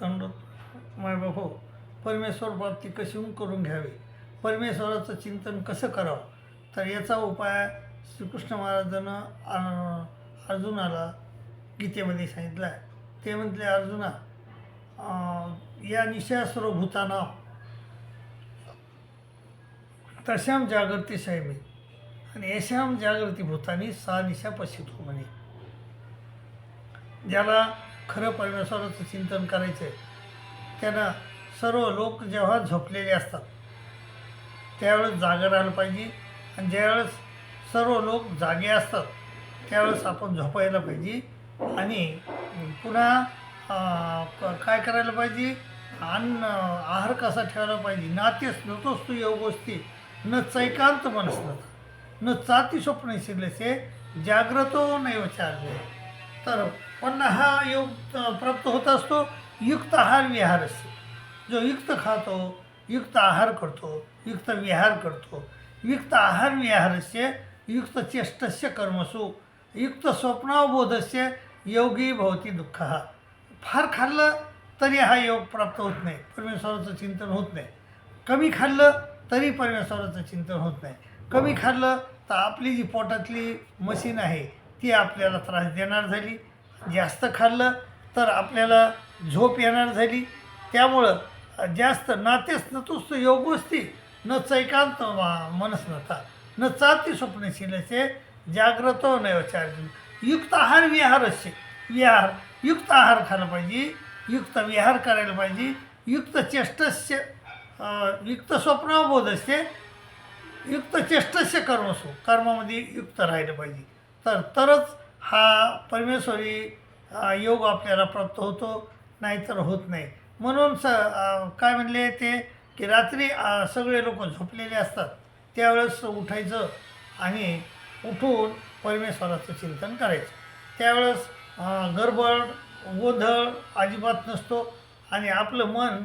दंडोत मायबाप हो. परमेश्वर प्राप्ती कशी करून घ्यावी? परमेश्वराचं चिंतन कसं करावं? तर याचा उपाय श्रीकृष्ण महाराजानं अर्जुनाला गीतेमध्ये सांगितला आहे. ते म्हटले अर्जुना या निशा सर्व भूताना तशाम जागृती सैमी आणि यशाम जागृती भूतानी सा निशा प्रसिद्ध म्हणे. ज्याला खरं परमेश्वराचं चिंतन करायचं आहे त्यांना सर्व लोक जेव्हा झोपलेले असतात त्यावेळेस जागं राहिलं पाहिजे आणि ज्यावेळेस सर्व लोक जागे असतात त्यावेळेस आपण झोपायला पाहिजे आणि पुन्हा काय करायला पाहिजे? अन्न आहार कसा ठेवायला पाहिजे? नातेच नतोस तू योग गोष्टी. न चैकांत मनसलता न चाती स्वप्न शिरलेसे जाग्रतो नैव चार्य तर पण हा योग प्राप्त होत असतो युक्त आहार विहारस्य. जो युक्त खातो युक्त आहार करतो युक्त विहार करतो. युक्त आहार विहारस्य युक्त चेष्टस्य कर्मसु. युक्त स्वप्नावबोधस्य योगी भवती दुःख. फार खाल्लं तरी हा योग प्राप्त होत नाही परमेश्वराचं चिंतन होत नाही. कमी खाल्लं तरी परमेश्वराचं चिंतन होत नाही. कमी खाल्लं तर आपली जी पोटातली मशीन आहे ती आपल्याला त्रास देणार झाली. जास्त खाल्लं तर आपल्याला झोप येणार झाली. त्यामुळं जास्त नातेस नतुस्त योग गोष्टी न चैकांत मा- मनस नता. न चाती स्वप्नशीलचे जाग्रत नैवचार युक्त आहार विहारस्य विहार युक्त आहार खायला पाहिजे युक्त विहार करायला पाहिजे युक्त चेष्टस्य युक्त युक्त असते युक्त चेष्टस्य कर्मसो कर्मामध्ये युक्त राहिलं पाहिजे. तर तरच हा परमेश्वरी योग आपल्याला प्राप्त होतो नाहीतर होत नाही. म्हणून स काय म्हणले ते की रात्री सगळे लोक झोपलेले असतात. त्यावेळेस उठायचं आणि उठून परमेश्वराचं चिंतन करायचं. त्यावेळेस गडबड गोंधळ अजिबात नसतो आणि आपलं मन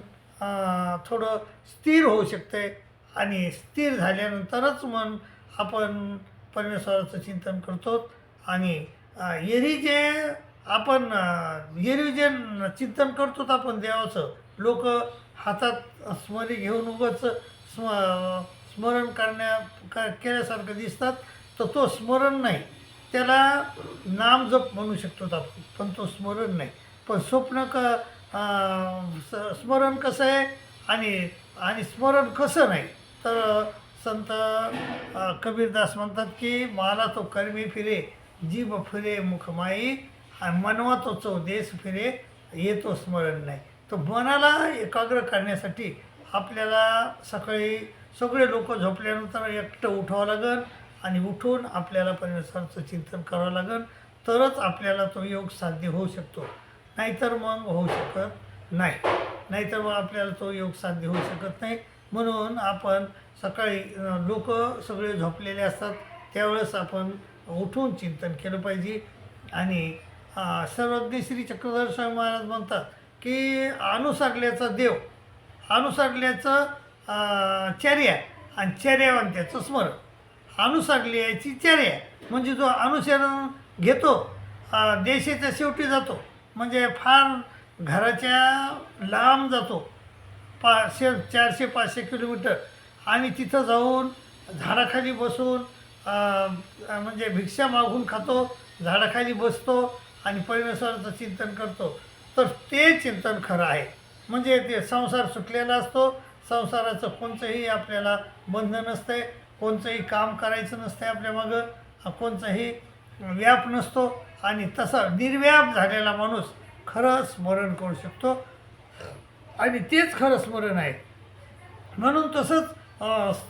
थोडं स्थिर होऊ शकते आणि स्थिर झाल्यानंतरच मन आपण परमेश्वराचं चिंतन करतो आणि एरी जे आपण एरी जे चिंतन करतो आपण देवाचं लोक हातात स्मरी घेऊन उगाच स्म स्मरण करण्या केल्यासारखं दिसतात तर तो स्मरण नाही. त्याला नाम जप म्हणू शकतो आपण पण तो स्मरण नाही. पण स्वप्न क स- स्मरण कसं आहे आणि आणि स्मरण कसं नाही तर संत कबीरदास म्हणतात की मला तो कर्मी फिरे जीभ फिरे मुखमाई आणि मनवा तो चौदेश फिरे येतो स्मरण नाही. तर मनाला एकाग्र करण्यासाठी आपल्याला सकाळी सगळे लोक झोपल्यानंतर एकटं उठावं लागेल आणि उठून आपल्याला परमेश्वराचं चिंतन करावं लागेल तरच आपल्याला तो योग साध्य होऊ शकतो. नाहीतर मग होऊ शकत नाही. नाहीतर मग आपल्याला तो योग साध्य होऊ शकत नाही. म्हणून आपण सकाळी लोक सगळे झोपलेले असतात. त्यावेळेस आपण उठून चिंतन केलं पाहिजे. आणि सर्वज्ञ श्री चक्रधर स्वामी महाराज म्हणतात की अनुसरल्याचा देव अनुसरल्याचं चर्या आणि चर्यावंत्याचं स्मरण. अनुसरल्याची चर्या म्हणजे जो अनुसरण घेतो देशाच्या शेवटी जातो म्हणजे फार घराच्या लांब जातो. पाचशे चारशे पाचशे किलोमीटर आणि तिथं जाऊन झाडाखाली बसून म्हणजे भिक्षा मागून खातो झाडाखाली बसतो आणि परमेश्वराचं चिंतन करतो. तर ते चिंतन खरं आहे. म्हणजे ते संसार सुटलेला असतो. संसाराचं कोणतंही आपल्याला बंधन नसते कोणतंही काम करायचं नसते आपल्या मागं. कोणचंही व्याप नसतो. आणि तसा निर्व्याप झालेला माणूस खरं स्मरण करू शकतो. आणि तेच खरं स्मरण आहे. म्हणून तसंच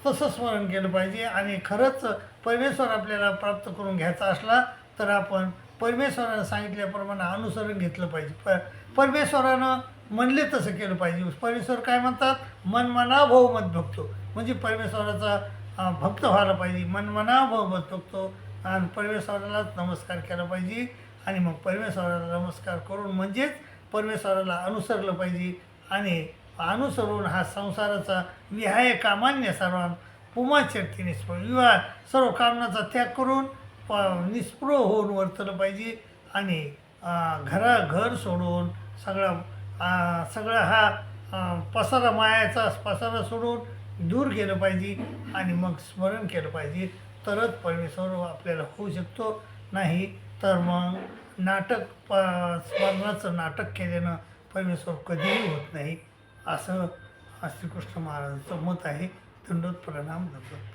तसं स्मरण केलं पाहिजे. आणि खरंच परमेश्वर आपल्याला प्राप्त करून घ्यायचा असला तर आपण परमेश्वरानं सांगितल्याप्रमाणे अनुसरण घेतलं पाहिजे. प परमेश्वरानं म्हणले तसं केलं पाहिजे. परमेश्वर काय म्हणतात? मन मना भाऊ मत भक्तो. म्हणजे परमेश्वराचा भक्त व्हायला पाहिजे. मन मना बघतो मत भक्तो. आणि परमेश्वरालाच नमस्कार केला पाहिजे. आणि मग परमेश्वराला नमस्कार करून म्हणजेच परमेश्वराला अनुसरलं पाहिजे. आणि अनुसरून हा संसाराचा विहाय कामान्य सर्वान पुमाचर्ती निस्पृ विवाह सर्व कामनाचा त्याग करून प निस्पृह होऊन वर्तलं पाहिजे आणि घरा घर सोडून सगळा सगळा हा पसारा मायाचा पसारा सोडून दूर केलं पाहिजे आणि मग स्मरण केलं पाहिजे. तरच परमेश्वर आपल्याला होऊ शकतो. नाही तर मग नाटक प स्मरणाचं नाटक केल्यानं परमेश्वर कधीही होत नाही. असं श्रीकृष्ण महाराजांचं मत आहे. दंडोत प्रणाम दंडोत